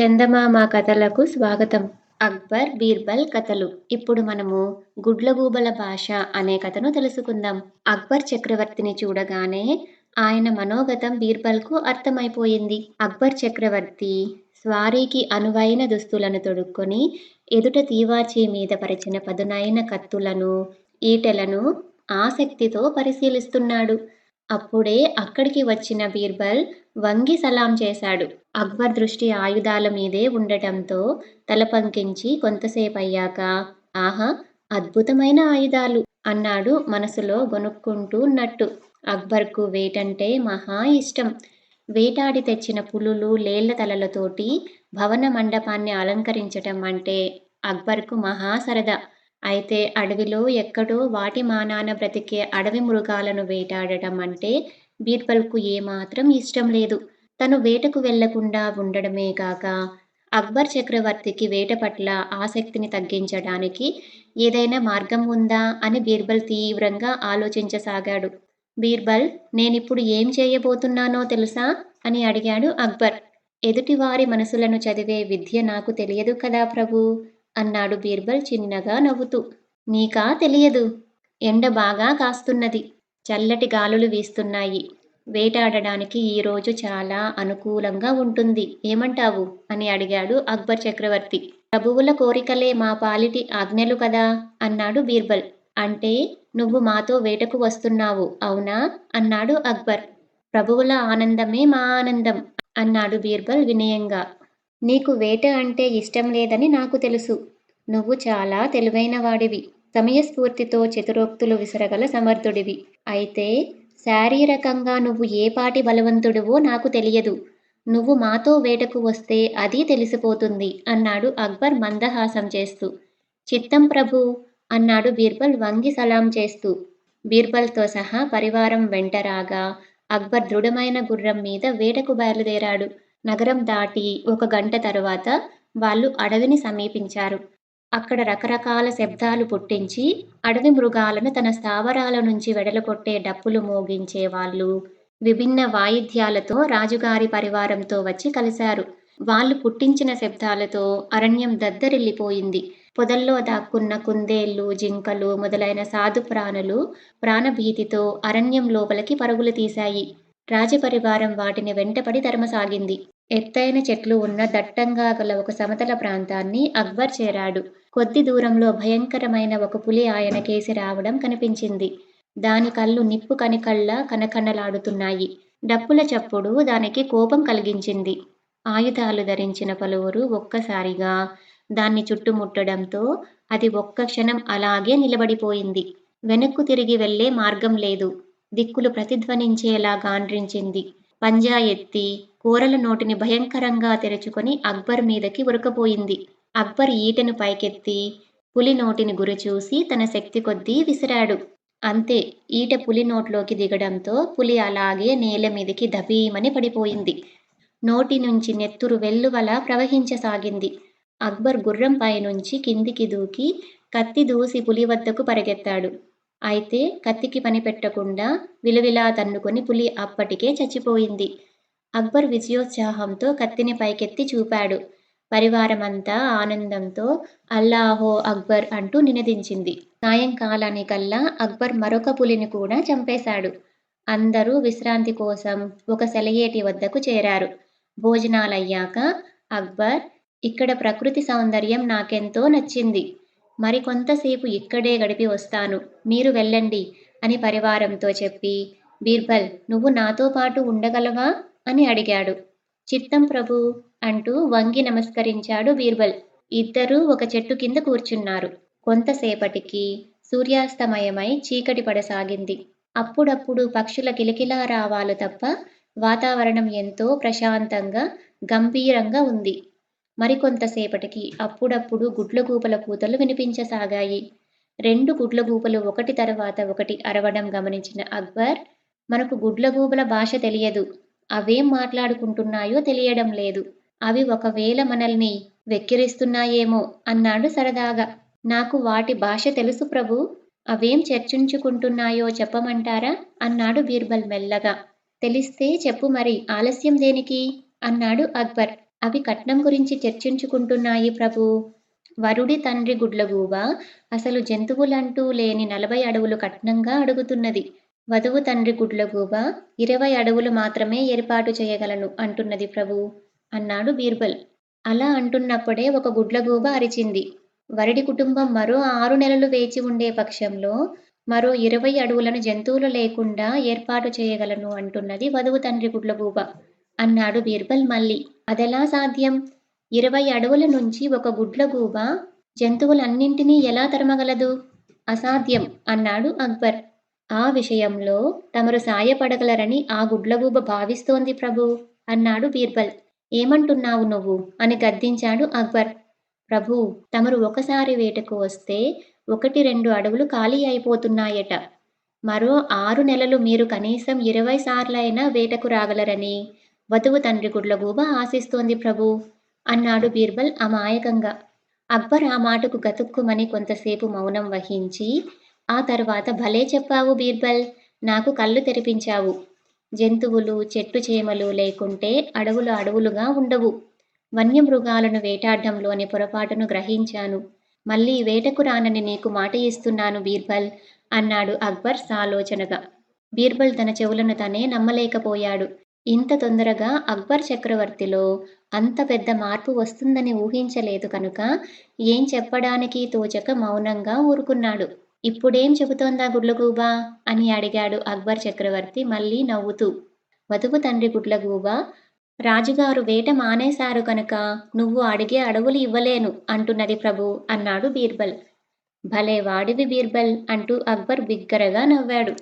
చందమామ కథలకు స్వాగతం. అక్బర్ బీర్బల్ కథలు. ఇప్పుడు మనము గుడ్లగూబల భాష అనే కథను తెలుసుకుందాం. అక్బర్ చక్రవర్తిని చూడగానే ఆయన మనోగతం బీర్బల్కు అర్థమైపోయింది. అక్బర్ చక్రవర్తి స్వారీకి అనువైన దుస్తులను తొడుక్కొని ఎదుట తీవాచి మీద పరిచిన పదునైన కత్తులను ఈటెలను ఆసక్తితో పరిశీలిస్తున్నాడు. అప్పుడే అక్కడికి వచ్చిన బీర్బల్ వంగి సలాం చేశాడు. అక్బర్ దృష్టి ఆయుధాల మీదే ఉండటంతో తల పంకించి కొంతసేపయ్యాక ఆహా అద్భుతమైన ఆయుధాలు అన్నాడు మనసులో గొనుక్కుంటూ ఉన్నట్టు అక్బర్కు వేటంటే మహా ఇష్టం. వేటాడి తెచ్చిన పులులు లేళ్ళ తలలతోటి భవన మండపాన్ని అలంకరించటం అంటే అక్బర్కు మహా సరదా. అయితే అడవిలో ఎక్కడో వాటి మానాన బ్రతికే అడవి మృగాలను వేటాడటం అంటే బీర్బల్కు ఏమాత్రం ఇష్టం లేదు. తను వేటకు వెళ్ళకుండా ఉండడమే కాక అక్బర్ చక్రవర్తికి వేట పట్ల ఆసక్తిని తగ్గించడానికి ఏదైనా మార్గం ఉందా అని బీర్బల్ తీవ్రంగా ఆలోచించసాగాడు. బీర్బల్ నేనిప్పుడు ఏం చేయబోతున్నానో తెలుసా? అని అడిగాడు అక్బర్. ఎదుటివారి మనసులను చదివే విద్య నాకు తెలియదు కదా ప్రభు అన్నాడు బీర్బల్ చిన్నగా నవ్వుతూ. నీకా తెలియదు. ఎండ బాగా కాస్తున్నది. చల్లటి గాలులు వీస్తున్నాయి. వేటాడడానికి ఈరోజు చాలా అనుకూలంగా ఉంటుంది. ఏమంటావు? అని అడిగాడు అక్బర్ చక్రవర్తి. ప్రభువుల కోరికలే మా పాలిటి ఆజ్ఞలు కదా? అన్నాడు బీర్బల్. అంటే నువ్వు మాతో వేటకు వస్తున్నావు అవునా? అన్నాడు అక్బర్. ప్రభువుల ఆనందమే మా ఆనందం అన్నాడు బీర్బల్ వినయంగా. నీకు వేట అంటే ఇష్టం లేదని నాకు తెలుసు. నువ్వు చాలా తెలివైన వాడివి సమయస్ఫూర్తితో చతురోక్తులు విసరగల సమర్థుడివి. అయితే శారీరకంగా నువ్వు ఏ పాటి బలవంతుడివో నాకు తెలియదు. నువ్వు మాతో వేటకు వస్తే అది తెలిసిపోతుంది అన్నాడు అక్బర్ మందహాసం చేస్తూ. చిత్తం ప్రభు! అన్నాడు బీర్బల్ వంగి సలాం చేస్తూ. బీర్బల్తో సహా పరివారం వెంటరాగా అక్బర్ దృఢమైన గుర్రం మీద వేటకు బయలుదేరాడు. నగరం దాటి ఒక గంట తరువాత వాళ్ళు అడవిని సమీపించారు. అక్కడ రకరకాల శబ్దాలు పుట్టించి అడవి మృగాలను తన స్థావరాల నుంచి వెడలకొట్టే డప్పులు మోగించే వాళ్ళు విభిన్న వాయిద్యాలతో రాజుగారి పరివారంతో వచ్చి కలిశారు. వాళ్ళు పుట్టించిన శబ్దాలతో అరణ్యం దద్దరిల్లిపోయింది. పొదల్లో దాక్కున్న కుందేళ్ళు జింకలు మొదలైన సాధు ప్రాణులు ప్రాణభీతితో అరణ్యం లోపలికి పరుగులు తీశాయి. రాజపరివారం వాటిని వెంటపడి తరమసాగింది ఎత్తైన చెట్లు ఉన్న దట్టంగా గల ఒక సమతల ప్రాంతాన్ని అక్బర్ చేరాడు. కొద్ది దూరంలో భయంకరమైన ఒక పులి ఆయన కేసి రావడం కనిపించింది. దాని కళ్ళు నిప్పు కనికళ్ళ కనకనలాడుతున్నాయి డప్పుల చప్పుడు దానికి కోపం కలిగించింది. ఆయుధాలు ధరించిన పలువురు ఒక్కసారిగా దాన్ని చుట్టుముట్టడంతో అది ఒక్క క్షణం అలాగే నిలబడిపోయింది. వెనక్కు తిరిగి వెళ్ళే మార్గం లేదు. దిక్కులు ప్రతిధ్వనించేలా గాండ్రించింది. పంజా ఎత్తి కూరల నోటిని భయంకరంగా తెరుచుకొని అక్బర్ మీదకి ఉరకపోయింది అక్బర్ ఈటెను పైకెత్తి పులి నోటిని గురిచూసి తన శక్తి కొద్దీ విసిరాడు. అంతే ఈట పులి నోట్లోకి దిగడంతో పులి అలాగే నేల మీదకి దబీమని పడిపోయింది. నోటి నుంచి నెత్తురు వెల్లువల ప్రవహించసాగింది. అక్బర్ గుర్రం పైనుంచి కిందికి దూకి కత్తి దూసి పులి వద్దకు పరిగెత్తాడు. అయితే కత్తికి పని పెట్టకుండా విలువిలా తన్నుకొని పులి అప్పటికే చచ్చిపోయింది. అక్బర్ విజయోత్సాహంతో కత్తిని పైకెత్తి చూపాడు. పరివారమంతా ఆనందంతో అల్లాహో అక్బర్ అంటూ నినదించింది. సాయంకాలానికల్లా అక్బర్ మరొక పులిని కూడా చంపేశాడు. అందరూ విశ్రాంతి కోసం ఒక సెలయేటి వద్దకు చేరారు. భోజనాలయ్యాక అక్బర్ ఇక్కడ ప్రకృతి సౌందర్యం నాకెంతో నచ్చింది. మరి కొంతసేపు ఇక్కడే గడిపి వస్తాను. మీరు వెళ్ళండి అని పరివారంతో చెప్పి బీర్బల్ నువ్వు నాతో పాటు ఉండగలవా? అని అడిగాడు. చిత్తం ప్రభు అంటూ వంగి నమస్కరించాడు బీర్బల్. ఇద్దరూ ఒక చెట్టు కింద కూర్చున్నారు. కొంతసేపటికి సూర్యాస్తమయమై చీకటి పడసాగింది. అప్పుడప్పుడు పక్షుల కిలకిలా రావాలు తప్ప వాతావరణం ఎంతో ప్రశాంతంగా గంభీరంగా ఉంది. మరికొంతసేపటికి అప్పుడప్పుడు గుడ్లగూపల కూతలు వినిపించసాగాయి. రెండు గుడ్లగూపలు ఒకటి తర్వాత ఒకటి అరవడం గమనించిన అక్బర్ మనకు గుడ్లగూబల భాష తెలియదు. అవేం మాట్లాడుకుంటున్నాయో తెలియడం లేదు. అవి ఒకవేళ మనల్ని వెక్కిరిస్తున్నాయేమో అన్నాడు సరదాగా. నాకు వాటి భాష తెలుసు ప్రభు. అవేం చర్చించుకుంటున్నాయో చెప్పమంటారా? అన్నాడు బీర్బల్ మెల్లగా. తెలిస్తే చెప్పు మరి ఆలస్యం దేనికి? అన్నాడు అక్బర్. అవి కట్నం గురించి చర్చించుకుంటున్నాయి ప్రభూ. వరుడి తండ్రి గుడ్లగూబ అసలు జంతువులంటూ లేని నలభై అడవులు కట్నంగా అడుగుతున్నది. వధువు తండ్రి గుడ్లగూబ ఇరవై అడవులు మాత్రమే ఏర్పాటు చేయగలను అంటున్నది ప్రభు. అన్నాడు బీర్బల్. అలా అంటున్నప్పుడే ఒక గుడ్లగూబ అరిచింది. వరిడి కుటుంబం మరో ఆరు నెలలు వేచి ఉండే పక్షంలో మరో ఇరవై అడవులను జంతువులు లేకుండా ఏర్పాటు చేయగలను అంటున్నది వధువు తండ్రి గుడ్లగూబ అన్నాడు బీర్బల్ మళ్ళీ. అదెలా సాధ్యం? ఇరవై అడవుల నుంచి ఒక గుడ్లగూబ జంతువులన్నింటినీ ఎలా తరమగలదు? అసాధ్యం అన్నాడు అక్బర్. ఆ విషయంలో తమరు సాయపడగలరని ఆ గుడ్లగూబ భావిస్తోంది ప్రభు అన్నాడు బీర్బల్. ఏమంటున్నావు నువ్వు? అని గద్దించాడు అక్బర్. ప్రభు తమరు ఒకసారి వేటకు వస్తే ఒకటి రెండు అడవులు ఖాళీ అయిపోతున్నాయట. మరో ఆరు నెలలు మీరు కనీసం ఇరవై సార్లైనా వేటకు రాగలరని వధువు తండ్రి గుడ్లగూబ ఆశిస్తోంది ప్రభు అన్నాడు బీర్బల్ అమాయకంగా. అక్బర్ ఆ మాటకు గతుక్కుమని కొంతసేపు మౌనం వహించి ఆ తర్వాత భలే చెప్పావు బీర్బల్ నాకు కళ్ళు తెరిపించావు. జంతువులు చెట్టు చేమలు లేకుంటే అడవులు అడవులుగా ఉండవు. వన్యమృగాలను వేటాడడంలోని పొరపాటును గ్రహించాను. మళ్ళీ వేటకు రానని నీకు మాట ఇస్తున్నాను బీర్బల్ అన్నాడు అక్బర్ సాలోచనగా. బీర్బల్ తన చెవులను తనే నమ్మలేకపోయాడు. ఇంత తొందరగా అక్బర్ చక్రవర్తిలో అంత పెద్ద మార్పు వస్తుందని ఊహించలేదు కనుక ఏం చెప్పడానికి తోచక మౌనంగా ఊరుకున్నాడు. ఇప్పుడేం చెబుతోందా గుడ్లగూబా? అని అడిగాడు అక్బర్ చక్రవర్తి మళ్ళీ నవ్వుతూ. వధువు తండ్రి గుడ్లగూబ రాజుగారు వేట మానేశారు కనుక నువ్వు అడిగే అడవులు ఇవ్వలేను అంటున్నది ప్రభు అన్నాడు బీర్బల్. భలే వాడివి బీర్బల్ అంటూ అక్బర్ బిగ్గరగా నవ్వాడు.